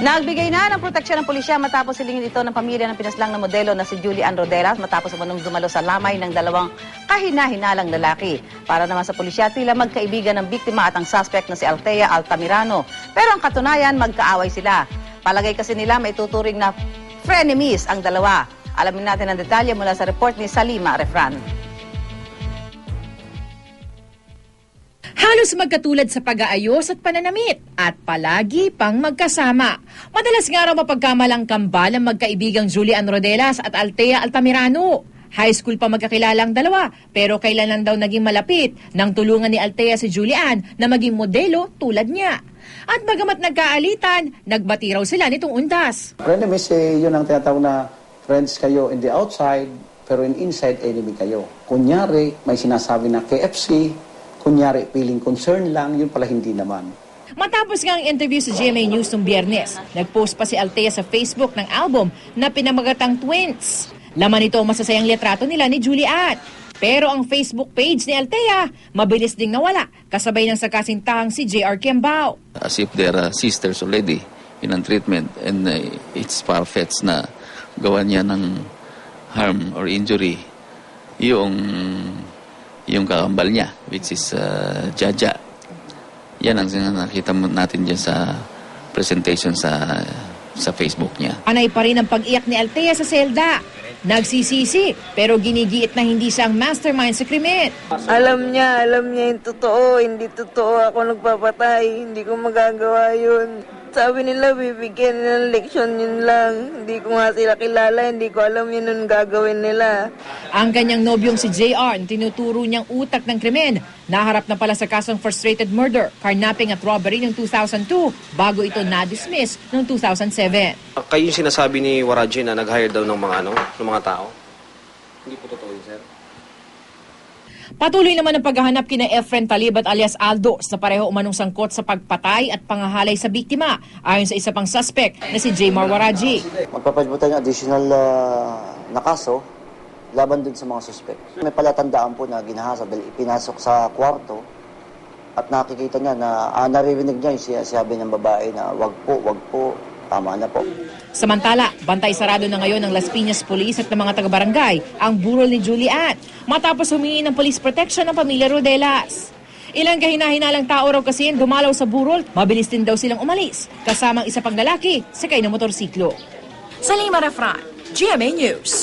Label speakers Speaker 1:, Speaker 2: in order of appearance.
Speaker 1: Nagbigay na ng proteksyon ng pulisya matapos silingin ito ng pamilya ng pinaslang na modelo na si Julie Ann Rodelas matapos umanong dumalo sa lamay ng dalawang kahina-hinalang lalaki. Para naman sa pulisya, tila magkaibigan ng biktima at ang suspect na si Althea Altamirano. Pero ang katunayan, magkaaway sila. Palagay kasi nila may tuturing na frenemies ang dalawa. Alamin natin ang detalye mula sa report ni Salima Refran.
Speaker 2: Halos magkatulad sa pag-aayos at pananamit at palagi pang magkasama. Madalas nga raw mapagkamalang kambal ang magkaibigang Julian Rodelas at Altea Altamirano. High school pa magkakilala ang dalawa pero kailan lang daw naging malapit nang tulungan ni Altea si Julian na maging modelo tulad niya. At bagamat nagkaalitan, nagbati raw sila nitong undas.
Speaker 3: Frenemies, eh, yun ang tinatawag na friends kayo in the outside, pero in inside, enemy kayo. Kunyari, may sinasabi na KFC, kunyari, feeling concern lang, yun pala hindi naman.
Speaker 2: Matapos nga ang interview sa GMA News noong biyernes, nag-post pa si Altea sa Facebook ng album na pinamagatang Twins. Laman ito ang masasayang litrato nila ni Juliet. Pero ang Facebook page ni Altea, mabilis ding nawala, kasabay ng sakasintahang si JR Kembao.
Speaker 4: as if they're uh, sisters already in ang treatment and uh, it's far-fetched na gawa niya ng harm or injury yung yung kakambal niya which is uh, Jaja. Yan ang nakita natin dyan sa presentation sa sa Facebook niya.
Speaker 2: Anay pa rin ang pag-iyak ni Altea sa selda. Nagsisisi, pero ginigiit na hindi siya ang mastermind sa krimen.
Speaker 5: Alam niya, alam niya yung totoo. Hindi totoo ako nagpapatay. Hindi ko magagawa yun. Sabi nila, bibigyan nila ng leksyon yun lang. Hindi ko nga sila kilala. Hindi ko alam yun ang gagawin nila.
Speaker 2: Ang kanyang nobyong si JR, tinuturo niyang utak ng krimen, naharap na pala sa kasong frustrated murder, carnapping at robbery noong 2002 bago ito na-dismiss noong 2007.
Speaker 6: Kayo yung sinasabi ni Waraji na nag-hire daw ng mga ano, ng mga tao? Hindi po totoo yun, sir.
Speaker 2: Patuloy naman ang paghahanap kina Efren Talibat alias Aldo sa pareho umanong sangkot sa pagpatay at pangahalay sa biktima ayon sa isa pang suspect na si Jaymar Waraji.
Speaker 7: magpapalipot tayo ng additional ah, na kaso laban dun sa mga suspect. May palatandaan po na ginahasa dahil ipinasok sa kwarto at nakikita niya na ah, naririnig niya yung sinasabi ng babae na wag po, wag po, tama na po.
Speaker 2: Samantala, bantay sarado na ngayon ng Las Piñas Police at ng mga taga-barangay ang burol ni Juliet matapos humingi ng police protection ng pamilya Rodelas. Ilang kahina-hinalang tao raw kasi yung dumalaw sa burol, mabilis din daw silang umalis, kasamang isa pang lalaki sakay ng motorsiklo. Salima Refran, GMA News.